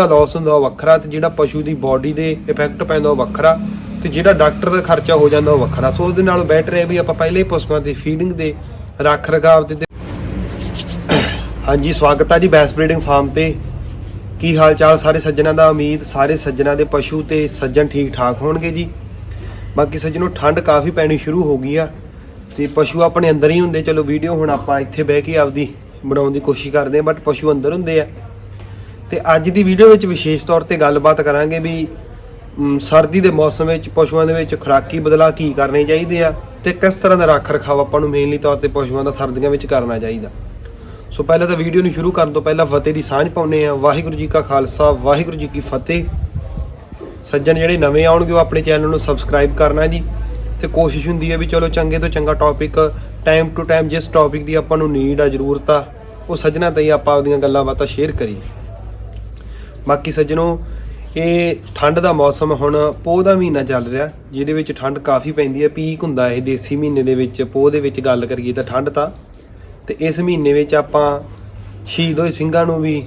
ਦਾ Las ਹੁੰਦਾ, ਉਹ ਵੱਖਰਾ ਤੇ ਜਿਹੜਾ ਪਸ਼ੂ ਦੀ ਬਾਡੀ ਦੇ ਇਫੈਕਟ ਪੈਂਦਾ, ਉਹ ਵੱਖਰਾ ਤੇ ਜਿਹੜਾ ਡਾਕਟਰ ਦਾ ਖਰਚਾ ਹੋ ਜਾਂਦਾ, ਉਹ ਵੱਖਰਾ। ਸੋ ਉਹਦੇ ਨਾਲੋਂ ਬੈਟਰ ਹੈ ਵੀ ਆਪਾਂ ਪਹਿਲੇ ਪਸ਼ੂਆਂ ਦੀ ਫੀਡਿੰਗ ਦੇ ਰੱਖ ਰਖਾਵ ਤੇ ਹਾਂਜੀ, ਸਵਾਗਤ ਹੈ ਜੀ ਬੈਸ ਬਰੀਡਿੰਗ ਫਾਰਮ ਤੇ। ਕੀ ਹਾਲ ਚਾਲ ਸਾਰੇ ਸੱਜਣਾ ਦਾ? ਉਮੀਦ ਸਾਰੇ ਸੱਜਣਾ ਦੇ ਪਸ਼ੂ ਤੇ ਸੱਜਣ ਠੀਕ ਠਾਕ ਹੋਣਗੇ ਜੀ। ਬਾਕੀ ਸੱਜਣੋ, ਠੰਡ ਕਾਫੀ ਪੈਣੀ ਸ਼ੁਰੂ ਹੋ ਗਈ ਆ ਤੇ ਪਸ਼ੂ ਆਪਣੇ ਅੰਦਰ ਹੀ ਹੁੰਦੇ। ਚਲੋ ਵੀਡੀਓ ਹੁਣ ਆਪਾਂ ਇੱਥੇ ਬਹਿ ਕੇ ਆਪਦੀ ਬਣਾਉਣ ਦੀ ਕੋਸ਼ਿਸ਼ ਕਰਦੇ ਆ, ਬਟ ਪਸ਼ੂ ਅੰਦਰ ਹੁੰਦੇ ਆ। ਤੇ ਅੱਜ ਦੀ ਵੀਡੀਓ ਵਿੱਚ ਵਿਸ਼ੇਸ਼ ਤੌਰ ਤੇ ਗੱਲਬਾਤ ਕਰਾਂਗੇ ਵੀ ਸਰਦੀ ਦੇ ਮੌਸਮ ਵਿੱਚ, ਪਸ਼ੂਆਂ ਦੇ ਵਿੱਚ ਖੁਰਾਕੀ ਬਦਲਾਅ ਕੀ ਕਰਨੇ ਚਾਹੀਦੇ ਆ ਤੇ ਕਿਸ ਤਰ੍ਹਾਂ ਦਾ ਰੱਖ ਰਖਾਵ ਆਪਾਂ ਨੂੰ ਮੇਨਲੀ ਤੌਰ ਤੇ ਪਸ਼ੂਆਂ ਦਾ ਸਰਦੀਆਂ ਵਿੱਚ ਕਰਨਾ ਚਾਹੀਦਾ। ਸੋ ਪਹਿਲਾਂ ਤਾਂ ਵੀਡੀਓ ਨੂੰ ਸ਼ੁਰੂ ਕਰਨ ਤੋਂ ਪਹਿਲਾਂ ਫਤਿਹ ਦੀ ਸਾਂਝ ਪਾਉਨੇ ਆ ਵਾਹਿਗੁਰੂ ਜੀ ਕਾ ਖਾਲਸਾ, ਵਾਹਿਗੁਰੂ ਜੀ ਕੀ ਫਤਿਹ। ਸੱਜਣ ਜਿਹੜੇ ਨਵੇਂ ਆਉਣਗੇ ਉਹ ਆਪਣੇ ਚੈਨਲ ਨੂੰ ਸਬਸਕ੍ਰਾਈਬ ਕਰਨਾ ਜੀ ਤੇ ਕੋਸ਼ਿਸ਼ ਹੁੰਦੀ ਹੈ ਵੀ ਚਲੋ ਚੰਗੇ ਤੋਂ ਚੰਗਾ ਟੌਪਿਕ ਟਾਈਮ ਟੂ ਟਾਈਮ ਜਿਸ ਟੌਪਿਕ ਦੀ ਆਪਾਂ ਨੂੰ ਨੀਡ ਆ, ਜ਼ਰੂਰਤ ਆ, ਉਹ ਸੱਜਣਾ ਤੇ ਹੀ ਆਪਾਂ ਆਪਦੀਆਂ ਗੱਲਾਂ ਬਾਤਾਂ ਸ਼ੇਅਰ ਕਰੀਏ। ਬਾਕੀ ਸੱਜਣੋ, ਇਹ ਠੰਡ ਦਾ ਮੌਸਮ ਹੁਣ ਪੋਹ ਦਾ ਮਹੀਨਾ ਚੱਲ ਰਿਹਾ, ਜਿਹਦੇ ਵਿੱਚ ਠੰਡ ਕਾਫੀ ਪੈਂਦੀ ਹੈ ਪੀਕ ਹੁੰਦਾ ਇਹ ਦੇਸੀ ਮਹੀਨੇ ਦੇ ਵਿੱਚ, ਪੋਹ ਦੇ ਵਿੱਚ ਗੱਲ ਕਰੀਏ ਤਾਂ ਠੰਡ ਤਾਂ। ਤੇ ਇਸ ਮਹੀਨੇ ਵਿੱਚ ਆਪਾਂ ਸ਼ਹੀਦ ਹੋਏ ਸਿੰਘਾਂ ਨੂੰ ਵੀ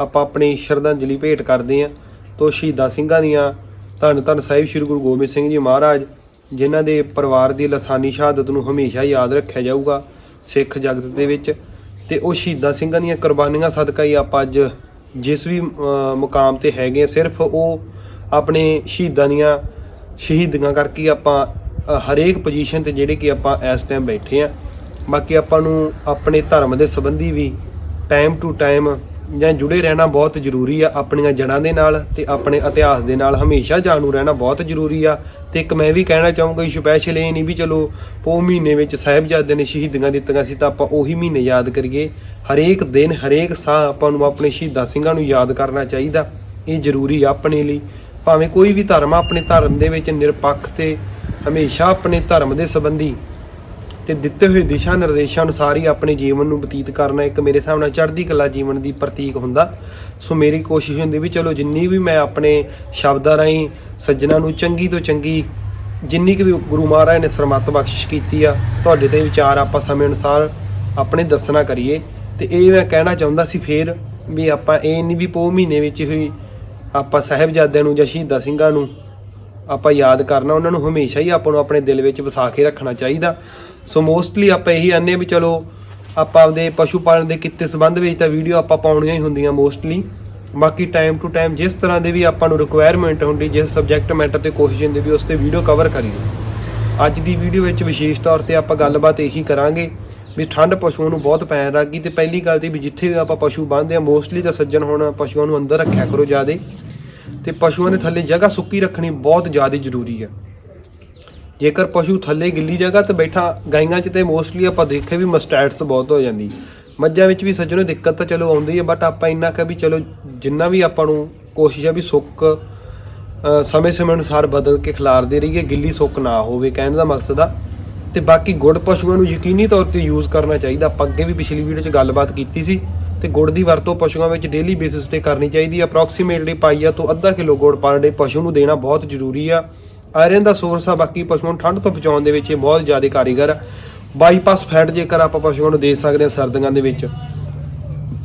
ਆਪਾਂ ਆਪਣੀ ਸ਼ਰਧਾਂਜਲੀ ਭੇਟ ਕਰਦੇ ਆਂ ਤੋ ਸ਼ਹੀਦਾਂ ਸਿੰਘਾਂ ਦੀਆਂ ਧੰਨ ਧੰਨ ਸਾਹਿਬ ਸ੍ਰੀ ਗੁਰੂ ਗੋਬਿੰਦ ਸਿੰਘ ਜੀ ਮਹਾਰਾਜ, ਜਿਨ੍ਹਾਂ ਦੇ ਪਰਿਵਾਰ ਦੀ ਲਸਾਨੀ ਸ਼ਹਾਦਤ ਨੂੰ ਹਮੇਸ਼ਾ ਯਾਦ ਰੱਖਿਆ ਜਾਊਗਾ ਸਿੱਖ ਜਗਤ ਦੇ ਵਿੱਚ। ਤੇ ਉਹ ਸ਼ਹੀਦਾਂ ਸਿੰਘਾਂ ਦੀਆਂ ਕੁਰਬਾਨੀਆਂ ਸਦਕਾ ਹੀ ਆਪਾਂ ਅੱਜ ਜਿਸ ਵੀ ਮੁਕਾਮ ਤੇ ਹੈਗੇ ਆ, ਸਿਰਫ ਉਹ ਆਪਣੇ ਸ਼ਹੀਦਾਂ ਦੀਆਂ ਸ਼ਹੀਦੀਆਂ ਕਰਕੇ ਆਪਾਂ ਹਰੇਕ ਪੋਜੀਸ਼ਨ ਤੇ ਜਿਹੜੇ ਕਿ ਆਪਾਂ ਇਸ ਟਾਈਮ ਬੈਠੇ ਆ। ਬਾਕੀ ਆਪਾਂ ਨੂੰ ਆਪਣੇ ਧਰਮ ਦੇ ਸੰਬੰਧੀ ਵੀ ਟਾਈਮ ਟੂ ਟਾਈਮ ਜਾਂ ਜੁੜੇ ਰਹਿਣਾ ਬਹੁਤ ਜ਼ਰੂਰੀ ਆ ਆਪਣੀਆਂ ਜੜ੍ਹਾਂ ਦੇ ਨਾਲ ਤੇ ਆਪਣੇ ਇਤਿਹਾਸ ਦੇ ਨਾਲ। ਹਮੇਸ਼ਾ ਜਾਣੂ ਰਹਿਣਾ ਬਹੁਤ ਜ਼ਰੂਰੀ ਆ ਤੇ ਇੱਕ ਮੈਂ ਵੀ ਕਹਿਣਾ ਚਾਹੂੰਗਾ ਸਪੈਸ਼ਲ ਇਹ ਨਹੀਂ ਵੀ ਚਲੋ ਪੋ ਮਹੀਨੇ ਵਿੱਚ ਸਾਹਿਬਜ਼ਾਦੇ ਨੇ ਸ਼ਹੀਦੀਆਂ ਦਿੱਤੀਆਂ ਸੀ ਤਾਂ ਆਪਾਂ ਉਹੀ ਮਹੀਨੇ ਯਾਦ ਕਰੀਏ। ਹਰੇਕ ਦਿਨ, ਹਰੇਕ ਸਾਹ ਆਪਾਂ ਨੂੰ ਆਪਣੇ ਸ਼ਹੀਦਾਂ ਸਿੰਘਾਂ ਨੂੰ ਯਾਦ ਕਰਨਾ ਚਾਹੀਦਾ। ਇਹ ਜ਼ਰੂਰੀ ਆ ਆਪਣੇ ਲਈ। ਭਾਵੇਂ ਕੋਈ ਵੀ ਧਰਮ ਆ, ਆਪਣੇ ਧਰਮ ਦੇ ਵਿੱਚ ਨਿਰਪੱਖ ਤੇ ਹਮੇਸ਼ਾ ਆਪਣੇ ਧਰਮ ਦੇ ਸੰਬੰਧੀ ਤੇ ਦਿੱਤੇ ਹੋਏ ਦਿਸ਼ਾ ਨਿਰਦੇਸ਼ਾਂ ਅਨੁਸਾਰ ਹੀ ਆਪਣੇ ਜੀਵਨ ਨੂੰ ਬਤੀਤ ਕਰਨਾ ਇੱਕ ਮੇਰੇ ਹਿਸਾਬ ਨਾਲ ਚੜ੍ਹਦੀ ਕਲਾ ਜੀਵਨ ਦੀ ਪ੍ਰਤੀਕ ਹੁੰਦਾ। ਸੋ ਮੇਰੀ ਕੋਸ਼ਿਸ਼ ਹੁੰਦੀ ਵੀ ਚਲੋ ਜਿੰਨੀ ਵੀ ਮੈਂ ਆਪਣੇ ਸ਼ਬਦਾਂ ਰਾਹੀਂ ਸੱਜਣਾ ਨੂੰ ਚੰਗੀ ਤੋਂ ਚੰਗੀ ਜਿੰਨੀ ਕੁ ਵੀ ਗੁਰੂ ਮਹਾਰਾਜ ਨੇ ਸਰਮੱਤ ਬਖਸ਼ਿਸ਼ ਕੀਤੀ ਆ, ਤੁਹਾਡੇ ਤੇ ਵਿਚਾਰ ਆਪਾਂ ਸਮੇਂ ਅਨੁਸਾਰ ਆਪਣੇ ਦੱਸਣਾ ਕਰੀਏ। ਤੇ ਇਹ ਮੈਂ ਕਹਿਣਾ ਚਾਹੁੰਦਾ ਸੀ ਫੇਰ ਵੀ ਆਪਾਂ ਇਹ ਨਹੀਂ ਵੀ ਪੋ ਮਹੀਨੇ ਵਿੱਚ ਹੋਈ ਆਪਾਂ ਸਾਹਿਬਜ਼ਾਦਿਆਂ ਨੂੰ ਜਾਂ ਸ਼ਹੀਦਾਂ ਸਿੰਘਾਂ ਨੂੰ ਆਪਾਂ ਯਾਦ ਕਰਨਾ, ਉਹਨਾਂ ਨੂੰ ਹਮੇਸ਼ਾ ਹੀ ਆਪਾਂ ਨੂੰ ਆਪਣੇ ਦਿਲ ਵਿੱਚ ਵਸਾ ਕੇ ਰੱਖਣਾ ਚਾਹੀਦਾ। ਸੋ ਮੋਸਟਲੀ ਆਪਾਂ ਇਹੀ ਆਨੇ ਵੀ ਚਲੋ, ਆਪਾਂ ਆਪਦੇ ਪਸ਼ੂ ਪਾਲਣ ਦੇ ਕਿੱਤੇ ਸੰਬੰਧ ਵਿੱਚ ਤਾਂ ਵੀਡੀਓ ਆਪਾਂ ਪਾਉਣੀਆਂ ਹੀ ਹੁੰਦੀਆਂ ਮੋਸਟਲੀ ਬਾਕੀ ਟਾਈਮ ਟੂ ਟਾਈਮ ਜਿਸ ਤਰ੍ਹਾਂ ਦੇ ਵੀ ਆਪਾਂ ਨੂੰ ਰਿਕੁਆਇਰਮੈਂਟ ਹੁੰਦੀ, ਜਿਸ ਸਬਜੈਕਟ ਮੈਟਰ ਤੇ ਕੋਸ਼ਿਸ਼ ਦੇ ਵੀ, ਉਸ ਤੇ ਵੀਡੀਓ ਕਵਰ ਕਰੀਏ। ਅੱਜ ਦੀ ਵੀਡੀਓ ਵਿੱਚ ਵਿਸ਼ੇਸ਼ ਤੌਰ ਤੇ ਆਪਾਂ ਗੱਲਬਾਤ ਇਹੀ ਕਰਾਂਗੇ ਵੀ ਠੰਡ ਪਸ਼ੂਆਂ ਨੂੰ ਬਹੁਤ ਪੈਣ ਲੱਗੀ ਤੇ ਪਹਿਲੀ ਗੱਲ ਤੇ ਵੀ ਜਿੱਥੇ ਵੀ ਆਪਾਂ ਪਸ਼ੂ ਬੰਨ੍ਹਦੇ ਆ ਮੋਸਟਲੀ ਤਾਂ ਸੱਜਣ ਹੁਣ ਪਸ਼ੂਆਂ ਨੂੰ ਅੰਦਰ ਰੱਖਿਆ ਕਰੋ ਜਿਆਦੇ। ਤੇ ਪਸ਼ੂਆਂ ਦੇ ਥੱਲੇ ਜਗ੍ਹਾ ਸੁੱਕੀ ਰੱਖਣੀ ਬਹੁਤ ਜ਼ਿਆਦਾ ਜ਼ਰੂਰੀ ਹੈ। ਜੇਕਰ ਪਸ਼ੂ ਥੱਲੇ ਗਿੱਲੀ ਜਗ੍ਹਾ ਤੇ ਬੈਠਾ, ਗਾਈਆਂ 'ਚ ਤੇ ਮੋਸਟਲੀ ਆਪਾਂ ਦੇਖੇ ਵੀ ਮਸਟੈਟਸ ਬਹੁਤ ਹੋ ਜਾਂਦੀ। ਮੱਝਾਂ ਵਿੱਚ ਵੀ ਸੱਜਣੋ ਦਿੱਕਤ ਤਾਂ ਚਲੋ ਆਉਂਦੀ ਹੈ ਬਟ ਆਪਾਂ ਇੰਨਾ ਕਿ ਵੀ ਚਲੋ ਜਿੰਨਾ ਵੀ ਆਪਾਂ ਨੂੰ ਕੋਸ਼ਿਸ਼ ਆ ਵੀ ਸੁੱਕ ਸਮੇਂ-ਸਮੇਂ ਅਨੁਸਾਰ ਬਦਲ ਕੇ ਖਿਲਾਰਦੇ ਰਹੀਏ, ਗਿੱਲੀ ਸੁੱਕ ਨਾ ਹੋਵੇ, ਕਹਿਣ ਦਾ ਮਕਸਦ ਆ। ਤੇ ਬਾਕੀ ਗੁੜ ਪਸ਼ੂਆਂ ਨੂੰ ਯਕੀਨੀ ਤੌਰ ਤੇ ਯੂਜ਼ ਕਰਨਾ ਚਾਹੀਦਾ। ਆਪਾਂ ਅੱਗੇ ਵੀ ਪਿਛਲੀ ਵੀਡੀਓ 'ਚ ਗੱਲਬਾਤ ਕੀਤੀ ਸੀ। ਤੇ ਗੁੜ ਦੀ ਵਰਤੋਂ ਪਸ਼ੂਆਂ ਵਿੱਚ ਡੇਲੀ ਬੇਸਿਸ ਤੇ ਕਰਨੀ ਚਾਹੀਦੀ ਹੈ। ਅਪਰੋਕਸੀਮੇਟਲੀ ਪਾਈਆ ਤੋਂ ਅੱਧਾ ਕਿਲੋ ਗੁੜ ਪਰ ਡੇ ਪਸ਼ੂ ਨੂੰ ਦੇਣਾ ਬਹੁਤ ਜ਼ਰੂਰੀ ਆ। ਆਇਰਨ ਦਾ ਸੋਰਸ ਆ, ਬਾਕੀ ਪਸ਼ੂਆਂ ਨੂੰ ਠੰਡ ਤੋਂ ਬਚਾਉਣ ਦੇ ਵਿੱਚ ਇਹ ਬਹੁਤ ਜ਼ਿਆਦਾ ਕਾਰੀਗਰ ਆ। ਬਾਈਪਾਸ ਫੈਟ ਜੇਕਰ ਆਪਾਂ ਪਸ਼ੂਆਂ ਨੂੰ ਦੇ ਸਕਦੇ ਹਾਂ ਸਰਦੀਆਂ ਦੇ ਵਿੱਚ,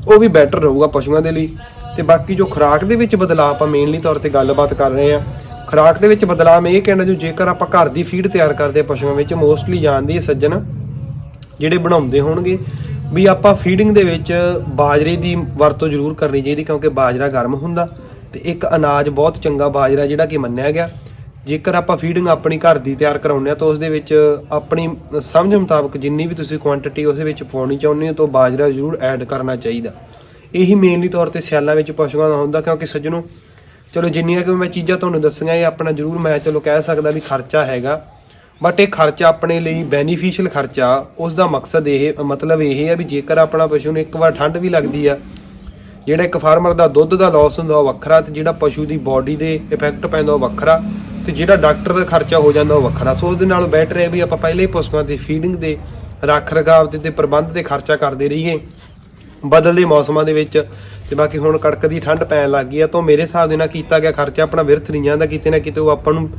ਉਹ ਵੀ ਬੈਟਰ ਰਹੂਗਾ ਪਸ਼ੂਆਂ ਦੇ ਲਈ। ਤੇ ਬਾਕੀ ਜੋ ਖੁਰਾਕ ਦੇ ਵਿੱਚ ਬਦਲਾਅ ਆਪਾਂ ਮੇਨਲੀ ਤੌਰ ਤੇ ਗੱਲਬਾਤ ਕਰ ਰਹੇ ਆ ਖੁਰਾਕ ਦੇ ਵਿੱਚ ਬਦਲਾਅ ਮੈਂ ਇਹ ਕਹਿਣਾ ਜੋ, ਜੇਕਰ ਆਪਾਂ ਘਰ ਦੀ ਫੀਡ ਤਿਆਰ ਕਰਦੇ ਪਸ਼ੂਆਂ ਵਿੱਚ ਮੋਸਟਲੀ ਜਾਣਦੀ ਹੈ ਸੱਜਣ ਜਿਹੜੇ ਬਣਾਉਂਦੇ ਹੋਣਗੇ ਵੀ ਆਪਾਂ ਫੀਡਿੰਗ ਦੇ ਵਿੱਚ ਬਾਜਰੇ ਦੀ ਵਰਤੋਂ ਜ਼ਰੂਰ ਕਰਨੀ ਚਾਹੀਦੀ ਕਿਉਂਕਿ ਬਾਜਰਾ ਗਰਮ ਹੁੰਦਾ ਤੇ ਇੱਕ ਅਨਾਜ ਬਹੁਤ ਚੰਗਾ ਬਾਜਰਾ ਜਿਹੜਾ ਕਿ ਮੰਨਿਆ ਗਿਆ। ਜੇਕਰ ਆਪਾਂ ਫੀਡਿੰਗ ਆਪਣੀ ਘਰ ਦੀ ਤਿਆਰ ਕਰਾਉਂਦੇ ਆ ਤਾਂ ਉਸ ਦੇ ਵਿੱਚ ਆਪਣੀ ਸਮਝ ਮੁਤਾਬਕ ਜਿੰਨੀ ਵੀ ਤੁਸੀਂ ਕੁਆਂਟੀਟੀ ਉਸ ਵਿੱਚ ਪਾਉਣੀ ਚਾਹੁੰਦੇ ਹੋ ਤਾਂ ਬਾਜਰਾ ਜ਼ਰੂਰ ਐਡ ਕਰਨਾ ਚਾਹੀਦਾ। ਇਹੀ ਮੇਨਲੀ ਤੌਰ ਤੇ ਸਿਆਲਾਂ ਵਿੱਚ ਪਸ਼ੂਆਂ ਦਾ ਹੁੰਦਾ ਕਿਉਂਕਿ ਸੱਜਣੋ, ਚਲੋ ਜਿੰਨੀਆਂ ਕਿ ਮੈਂ ਚੀਜ਼ਾਂ ਤੁਹਾਨੂੰ ਦੱਸੀਆਂ, ਇਹ ਆਪਣਾ ਜ਼ਰੂਰ ਮੈਂ ਚਲੋ ਕਹਿ ਸਕਦਾ ਵੀ ਖਰਚਾ ਹੈਗਾ। ਬਟ ਇਹ ਖਰਚਾ ਆਪਣੇ ਲਈ ਬੈਨੀਫੀਸ਼ੀਅਲ ਖਰਚਾ ਉਸ ਦਾ ਮਕਸਦ ਇਹ, ਮਤਲਬ ਇਹ ਹੈ ਵੀ ਜੇਕਰ ਆਪਣਾ ਪਸ਼ੂ ਨੂੰ ਇੱਕ ਵਾਰ ਠੰਡ ਵੀ ਲੱਗਦੀ ਆ, ਜਿਹੜਾ ਇੱਕ ਫਾਰਮਰ ਦਾ ਦੁੱਧ ਦਾ ਲਾਸ ਹੁੰਦਾ, ਉਹ ਵੱਖਰਾ ਤੇ ਜਿਹੜਾ ਪਸ਼ੂ ਦੀ ਬਾਡੀ ਦੇ ਇਫੈਕਟ ਪੈਂਦਾ, ਉਹ ਵੱਖਰਾ ਤੇ ਜਿਹੜਾ ਡਾਕਟਰ ਦਾ ਖਰਚਾ ਹੋ ਜਾਂਦਾ, ਉਹ ਵੱਖਰਾ। ਸੋ ਉਹਦੇ ਨਾਲੋਂ ਬੈਟਰ ਹੈ ਵੀ ਆਪਾਂ ਪਹਿਲੇ ਹੀ ਪਸ਼ੂਆਂ ਦੀ ਫੀਡਿੰਗ ਦੇ ਰੱਖ ਰਖਾਵ ਤੇ ਤੇ ਪ੍ਰਬੰਧ ਦੇ ਖਰਚਾ ਕਰਦੇ ਰਹੀਏ ਬਦਲਦੇ ਮੌਸਮਾਂ ਦੇ ਵਿੱਚ ਤੇ ਬਾਕੀ ਹੁਣ ਕੜਕ ਦੀ ਠੰਡ ਪੈਣ ਲੱਗ ਗਈ ਆ, ਤਾਂ ਮੇਰੇ ਹਿਸਾਬ ਦੇ ਨਾਲ ਕੀਤਾ ਗਿਆ ਖਰਚਾ ਆਪਣਾ ਵਿਰਥ ਨਹੀਂ ਜਾਂਦਾ, ਕਿਤੇ ਨਾ ਕਿਤੇ ਉਹ ਆਪਾਂ ਨੂੰ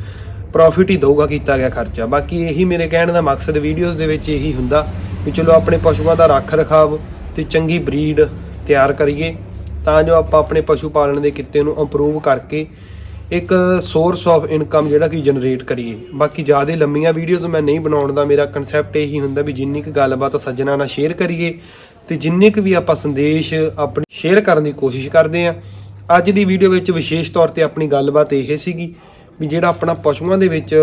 ਪ੍ਰੋਫਿਟ ਹੀ ਦਊਗਾ, ਕੀਤਾ ਗਿਆ ਖਰਚਾ। ਬਾਕੀ ਇਹੀ ਮੇਰੇ ਕਹਿਣ ਦਾ ਮਕਸਦ ਵੀਡੀਓਜ਼ ਦੇ ਵਿੱਚ ਇਹੀ ਹੁੰਦਾ ਵੀ ਚਲੋ ਆਪਣੇ ਪਸ਼ੂਆਂ ਦਾ ਰੱਖ ਰਖਾਵ ਤੇ ਚੰਗੀ ਬਰੀਡ ਤਿਆਰ ਕਰੀਏ, ਤਾਂ ਜੋ ਆਪਾਂ ਆਪਣੇ ਪਸ਼ੂ ਪਾਲਣ ਦੇ ਕਿੱਤੇ ਨੂੰ ਇੰਪਰੂਵ ਕਰਕੇ ਇੱਕ ਸੋਰਸ ਆਫ ਇਨਕਮ ਜਿਹੜਾ ਕਿ ਜਨਰੇਟ ਕਰੀਏ। ਬਾਕੀ ਜ਼ਿਆਦਾ ਲੰਮੀਆਂ ਵੀਡੀਓਜ਼ ਮੈਂ ਨਹੀਂ ਬਣਾਉਣ ਦਾ, ਮੇਰਾ ਕਨਸੈਪਟ ਇਹੀ ਹੁੰਦਾ ਵੀ ਜਿੰਨੀ ਕੁ ਗੱਲਬਾਤ ਸੱਜਣਾ ਨਾਲ ਸ਼ੇਅਰ ਕਰੀਏ ਤੇ ਜਿੰਨੇ ਕੁ ਵੀ ਆਪਾਂ ਸੰਦੇਸ਼ ਆਪਣੀ ਸ਼ੇਅਰ ਕਰਨ ਦੀ ਕੋਸ਼ਿਸ਼ ਕਰਦੇ ਆ ਅੱਜ ਦੀ ਵੀਡੀਓ ਵਿੱਚ ਵਿਸ਼ੇਸ਼ ਤੌਰ ਤੇ ਆਪਣੀ ਗੱਲਬਾਤ ਇਹ ਸੀਗੀ ਵੀ ਜਿਹੜਾ ਆਪਣਾ ਪਸ਼ੂਆਂ ਦੇ ਵਿੱਚ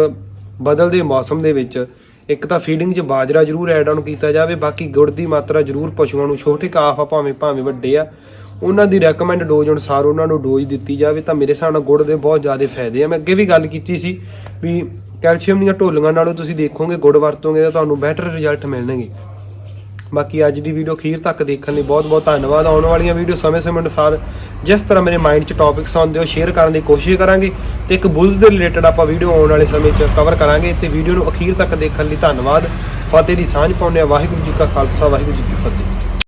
ਬਦਲਦੇ ਮੌਸਮ ਦੇ ਵਿੱਚ ਇੱਕ ਤਾਂ ਫੀਡਿੰਗ 'ਚ ਬਾਜਰਾ ਜ਼ਰੂਰ ਐਡ ਆਨ ਕੀਤਾ ਜਾਵੇ, ਬਾਕੀ ਗੁੜ ਦੀ ਮਾਤਰਾ ਜ਼ਰੂਰ ਪਸ਼ੂਆਂ ਨੂੰ ਛੋਟੇ ਕਾਫ ਆ, ਭਾਵੇਂ ਭਾਵੇਂ ਵੱਡੇ ਆ। ਉਹਨਾਂ ਦੀ ਰეკਮੈਂਡ ਡੋਜ਼ ਅਨੁਸਾਰ ਉਹਨਾਂ ਨੂੰ ਡੋਜ਼ ਦਿੱਤੀ ਜਾਵੇ ਤਾਂ ਮੇਰੇ ਹਿਸਾਬ ਨਾਲ ਗੁੜ ਦੇ ਬਹੁਤ ਜ਼ਿਆਦਾ ਫਾਇਦੇ ਆ। ਮੈਂ ਅੱਗੇ ਵੀ ਗੱਲ ਕੀਤੀ ਸੀ ਵੀ ਕੈਲਸ਼ੀਅਮ ਦੀਆਂ ਢੋਲੀਆਂ ਨਾਲੋਂ ਤੁਸੀਂ ਦੇਖੋਗੇ, ਗੁੜ ਵਰਤੋਗੇ ਤਾਂ ਤੁਹਾਨੂੰ ਬੈਟਰ ਰਿਜ਼ਲਟ ਮਿਲਣਗੇ। ਬਾਕੀ ਅੱਜ ਦੀ ਵੀਡੀਓ ਅਖੀਰ ਤੱਕ ਦੇਖਣ ਲਈ ਬਹੁਤ ਬਹੁਤ ਧੰਨਵਾਦ। ਆਉਣ ਵਾਲੀਆਂ ਵੀਡੀਓ ਸਮੇਂ-ਸਮੇਂ ਅਨੁਸਾਰ ਜਿਸ ਤਰ੍ਹਾਂ ਮੇਰੇ ਮਾਈਂਡ 'ਚ ਟੌਪਿਕਸ ਆਉਂਦੇ, ਉਹ ਸ਼ੇਅਰ ਕਰਨ ਦੀ ਕੋਸ਼ਿਸ਼ ਕਰਾਂਗੇ ਤੇ ਇੱਕ ਬੁੱਲਸ ਦੇ ਰਿਲੇਟਡ ਆਪਾਂ ਵੀਡੀਓ ਆਉਣ ਵਾਲੇ ਸਮੇਂ 'ਚ ਕਵਰ ਕਰਾਂਗੇ ਤੇ ਵੀਡੀਓ ਨੂੰ ਅਖੀਰ ਤੱਕ ਦੇਖਣ ਲਈ ਧੰਨਵਾਦ। ਫਤਿਹ ਦੀ ਸਾਂਝ ਪਾਉਂਦੇ ਆ ਵਾਹਿਗੁਰੂ ਜੀ ਕਾ ਖਾਲਸਾ, ਵਾਹਿਗੁਰੂ ਜੀ ਕੀ ਫਤਿਹ।